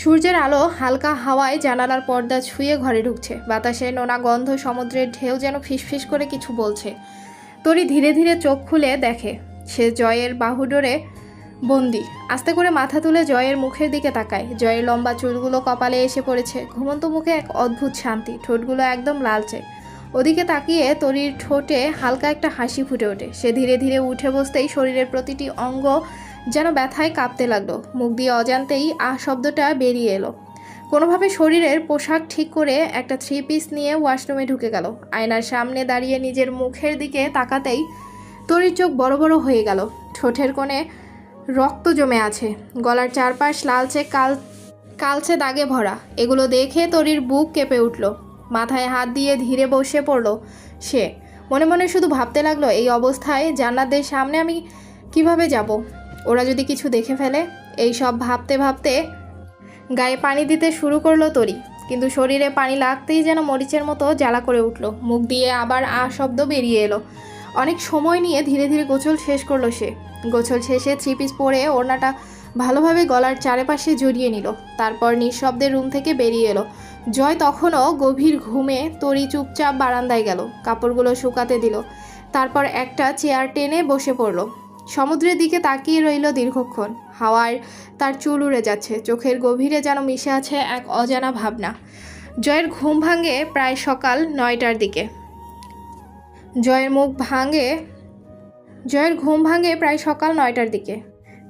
সূর্যের আলো হালকা হাওয়ায় জানালার পর্দা ছুঁয়ে ঘরে ঢুকছে। বাতাসে নোনা গন্ধ, সমুদ্রের ঢেউ যেন ফিসফিস করে কিছু বলছে। তরি ধীরে ধীরে চোখ খুলে দেখে, সে জয়ের বাহুডোরে বন্দি। আস্তে করে মাথা তুলে জয়ের মুখের দিকে তাকায়। জয়ের লম্বা চুলগুলো কপালে এসে পড়েছে। ঘুমন্ত মুখে এক অদ্ভুত শান্তি। ঠোঁটগুলো একদম লালচে। ওদিকে তাকিয়ে তরির ঠোঁটে হালকা একটা হাসি ফুটে ওঠে। সে ধীরে ধীরে উঠে বসতেই শরীরের প্রতিটি অঙ্গ যেন ব্যথায় কাঁপতে লাগল। মুখ দিয়ে অজান্তেই আহ শব্দটা বেরিয়ে এলো। কোনোভাবে শরীরের পোশাক ঠিক করে একটা থ্রি পিস নিয়ে ওয়াশরুমে ঢুকে গেল। আয়নার সামনে দাঁড়িয়ে নিজের মুখের দিকে তাকাতেই তরির চোখ বড় বড় হয়ে গেল। ঠোঁটের কোণে রক্ত জমে আছে। গলার চারপাশ লালচে কাল, কালচে দাগে ভরা। এগুলো দেখে তরির বুক কেঁপে উঠল। মাথায় হাত দিয়ে ধীরে বসে পড়ল সে। মনে মনে শুধু ভাবতে লাগল, এই অবস্থায় জান্নাতদের সামনে আমি কীভাবে যাব? ওরা যদি কিছু দেখে ফেলে এই সব ভাবতে ভাবতে গায়ে পানি দিতে শুরু করল তরি। কিন্তু শরীরে পানি লাগতেই যেন মরিচের মতো জ্বালা করে উঠল। মুখ দিয়ে আবার আ শব্দ বেরিয়ে এলো। অনেক সময় নিয়ে ধীরে ধীরে গোছল শেষ করল সে। গোছল শেষে থ্রি পিস পরে ওড়নাটা ভালোভাবে গলার চারপাশে জড়িয়ে নিল। তারপর নিঃশব্দে রুম থেকে বেরিয়ে এলো। জয় তখনও গভীর ঘুমে তরি চুপচাপ বারান্দায় গেল। কাপড়গুলো শুকাতে দিল। তারপর একটা চেয়ার টেনে বসে পড়ল। সমুদ্রের দিকে তাকিয়ে রইল দীর্ঘক্ষণ। হাওয়ার তার চুল উড়ে যাচ্ছে, চোখের গভীরে যেন মিশে আছে এক অজানা ভাবনা। জয়ের ঘুম ভাঙে প্রায় সকাল নয়টার দিকে। জয়ের মুখ ভাঙে, জয়ের ঘুম ভাঙে প্রায় সকাল নয়টার দিকে।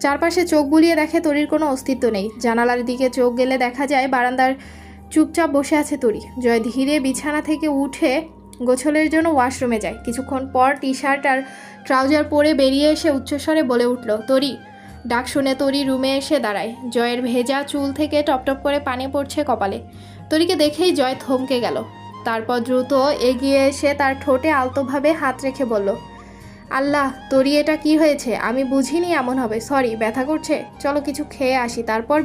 চারপাশে চোখ বুলিয়ে দেখে তরির কোনো অস্তিত্ব নেই। জানালার দিকে চোখ গেলে দেখা যায় বারান্দার চুপচাপ বসে আছে তরি। জয় ধীরে বিছানা থেকে উঠে গোছলের জন্য ওয়াশরুমে যায়। কিছুক্ষণ পর টি শার্ট আর ট্রাউজার পরে বেরিয়ে এসে উচ্চস্বরে বলে উঠল, তরি। ডাক শুনে তরি রুমে এসে দাঁড়ায়। জয়ের ভেজা চুল থেকে টপটপ করে পানি পড়ছে কপালে। তরিকে দেখেই জয় থমকে গেল। তারপর দ্রুত এগিয়ে এসে তার ঠোঁটে আলতোভাবে হাত রেখে বলল, আল্লাহ, তরি, এটা কি হয়েছে? আমি বুঝিনি এমন হবে। সরি, ব্যথা করছে। চলো কিছু খেয়ে আসি, তারপর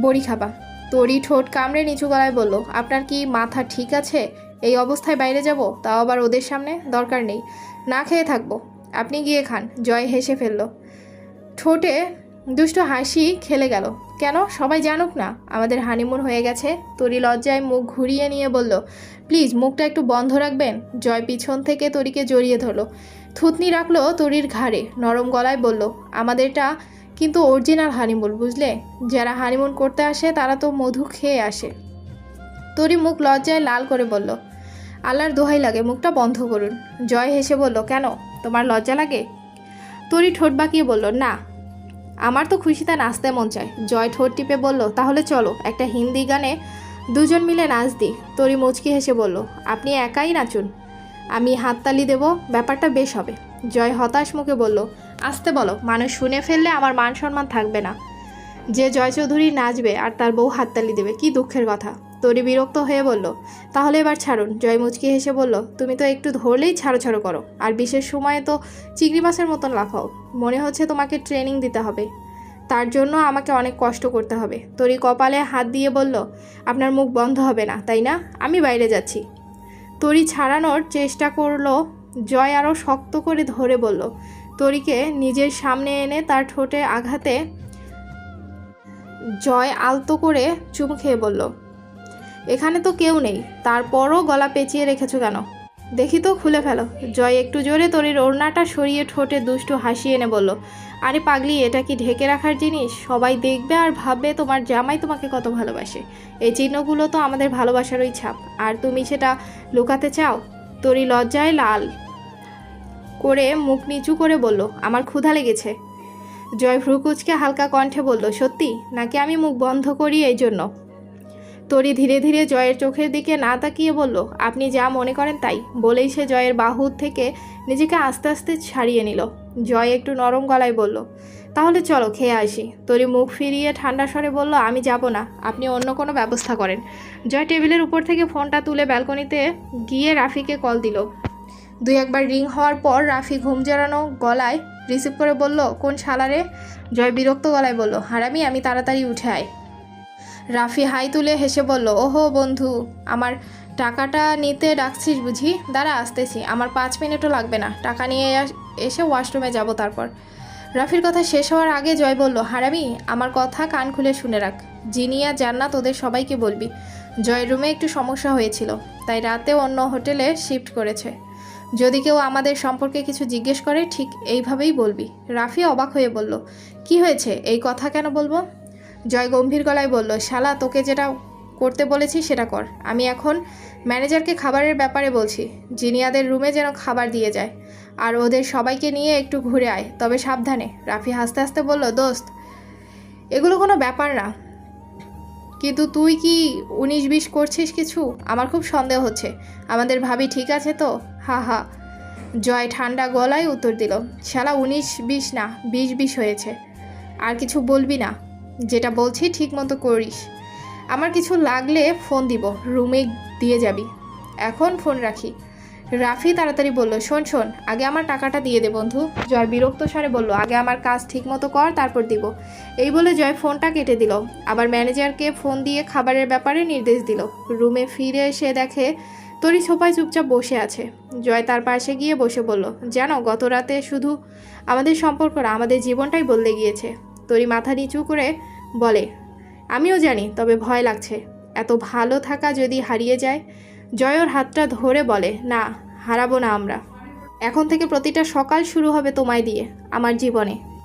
বড়ি খাবা। তরি ঠোঁট কামড়ে নিচু গলায় বলল, আপনার কি মাথা ঠিক আছে? এই অবস্থায় বাইরে যাব? তাও আবার ওদের সামনে? দরকার নেই। না খেয়ে থাকব। আপনি গিয়ে খান। জয় হেসে ফেলল। ঠোঁটে দুষ্ট হাসি খেলে গেল। কেন? সবাই জানুক না। আমাদের হানিমুন হয়ে গেছে। তরি লজ্জায় মুখ ঘুরিয়ে নিয়ে বলল, প্লিজ, মুখটা একটু বন্ধ রাখবেন? জয় পিছন থেকে তরিকে জড়িয়ে ধরলো। থুতনি রাখল তরির ঘাড়ে। নরম গলায় বলল, আমাদেরটা কিন্তু অরিজিনাল হানিমুন, বুঝলে? যারা হানিমুন করতে আসে, তারা তো মধু খেয়ে আসে। তরি মুখ লজ্জায় লাল করে বলল, আল্লাহর দোহাই লাগে, মুখটা বন্ধ করুন। জয় হেসে বলল, কেন? তোমার লজ্জা লাগে? তরি ঠোঁট বাঁকিয়ে বলল, না, আমার তো খুশিতে নাচতে মন চায়। জয় ঠোঁট টিপে বলল, তাহলে চলো, একটা হিন্দি গানে দুজন মিলে নাচ দিই। তরি মুচকি হেসে বলল, আপনি একাই নাচুন, আমি হাততালি দেব, ব্যাপারটা বেশ হবে। জয় হতাশ মুখে বলল, আসতে বলো, মানুষ শুনে ফেললে আমার মান সম্মান থাকবে না। যে জয় চৌধুরী নাচবে আর তার বউ হাততালি দেবে, কি দুঃখের কথা। তরি বিরক্ত হয়ে বলল, তাহলে এবার ছাড়ুন। জয় মুচকি হেসে বলল, তুমি তো একটু ধরলেই ছাড়ো ছাড়ো করো, আর বিশেষ সময়ে তো চিংড়ি মাছের মতন লাফাও। মনে হচ্ছে তোমাকে ট্রেনিং দিতে হবে। তার জন্য আমাকে অনেক কষ্ট করতে হবে। তরি কপালে হাত দিয়ে বলল, আপনার মুখ বন্ধ হবে না, তাই না? আমি বাইরে যাচ্ছি। তরি ছাড়ানোর চেষ্টা করল, জয় আরও শক্ত করে ধরে বলল, তরিকে নিজের সামনে এনে তার ঠোঁটে আঘাতে জয় আলতো করে চুমু খেয়ে বলল এখানে তো কেউ নেই, তারপরও গলা পেঁচিয়ে রেখেছো কেন? দেখি তো খুলে ফেলো। জয় একটু জোরে তরির ওড়নাটা সরিয়ে ঠোঁটে দুষ্টু হাসি এনে বলল, আরে পাগলি, এটা কি ঢেকে রাখার জিনিস? সবাই দেখবে আর ভাববে তোমার জামাই তোমাকে কত ভালোবাসে। এই চিহ্নগুলো তো আমাদের ভালোবাসারই ছাপ। আর তুমি সেটা লুকাতে চাও? তরি লজ্জায় লাল করে মুখ নিচু করে বলল, আমার ক্ষুধা লেগেছে। জয় ভ্রুকুচকে হালকা কণ্ঠে বলল, সত্যি? নাকি আমি মুখ বন্ধ করি এই জন্য? তরি ধীরে ধীরে জয়ের চোখের দিকে না তাকিয়ে বলল, আপনি যা মনে করেন তাই। বলেই সে জয়ের বাহু থেকে নিজেকে আস্তে আস্তে ছাড়িয়ে নিল। জয় একটু নরম গলায় বলল, তাহলে চলো, খেয়ে আসি। তরি মুখ ফিরিয়ে ঠান্ডা স্বরে বলল, আমি যাব না, আপনি অন্য কোনো ব্যবস্থা করেন। জয় টেবিলের উপর থেকে ফোনটা তুলে ব্যালকনিতে গিয়ে রাফিকে কল দিল। দুই একবার রিং হওয়ার পর রাফি ঘুম জড়ানো গলায় রিসিভ করে বলল, কোন শালারে? জয় বিরক্ত গলায় বলল, হারামি, আমি তাড়াতাড়ি উঠে আয়। রাফি হাই তুলে হেসে বলল, ওহো বন্ধু, আমার টাকাটা নিতে ডাকছিস বুঝি? দাঁড়া, আসতেছি। আমার পাঁচ মিনিটও লাগবে না। টাকা নিয়ে এসে ওয়াশরুমে যাব তারপর। রাফির কথা শেষ হওয়ার আগে জয় বলল, হারামি, আমার কথা কান খুলে শুনে রাখ। জিনিয়া জান্নাত ওদের সবাইকে বলবি। জয়ের রুমে একটু সমস্যা হয়েছিল, তাই রাতে অন্য হোটেলে শিফট করেছে। যদি কেউ আমাদের সম্পর্কে কিছু জিজ্ঞেস করে, ঠিক এইভাবেই বলবি। রাফি অবাক হয়ে বলল, কি হয়েছে? এই কথা কেন বলব? জয় গম্ভীর গলায় বলল, শালা, তোকে যেটা করতে বলেছি সেটা কর। আমি এখন ম্যানেজারকে খাবারের ব্যাপারে বলছি, জিনিয়াদের রুমে যেন খাবার দিয়ে যায়। আর ওদের সবাইকে নিয়ে একটু ঘুরে আয়, তবে সাবধানে। রাফি হাসতে হাসতে বলল, দোস্ত, এগুলো কোনো ব্যাপার না। কিন্তু তুই কি উনিশ বিশ করছিস কিছু? আমার খুব সন্দেহ হচ্ছে। আমাদের ভাবি ঠিক আছে তো? হা হা। জয় ঠান্ডা গলায় উত্তর দিল, শালা, উনিশ বিশ না, বিশ বিশ হয়েছে। আর কিছু বলবি না। যেটা বলছি ঠিক মতো করিস। আমার কিছু লাগলে ফোন দিব, রুমে দিয়ে যাবি। এখন ফোন রাখি। রাফি তাড়াতাড়ি বলল, শোন শোন, আগে আমার টাকাটা দিয়ে দে বন্ধু। জয় বিরক্ত স্বরে বলল, আগে আমার কাজ ঠিক মতো কর, তারপর দিব। এই বলে জয় ফোনটা কেটে দিল। আবার ম্যানেজারকে ফোন দিয়ে খাবারের ব্যাপারে নির্দেশ দিল। রুমে ফিরে এসে দেখে তরি সোফায় চুপচাপ বসে আছে। জয় তার পাশে গিয়ে বসে বলল, জানো, গত রাতে শুধু আমাদের সম্পর্ক না, আমাদের জীবনটাই বদলে গিয়েছে। তরি মাথা নিচু করে বলে, আমিও জানি, তবে ভয় লাগছে। এত ভালো থাকা যদি হারিয়ে যায়? জয়র হাতটা ধরে বলে, না, হারাবো না আমরা। এখন থেকে প্রতিটা সকাল শুরু হবে তোমায় দিয়ে, আমার জীবনে।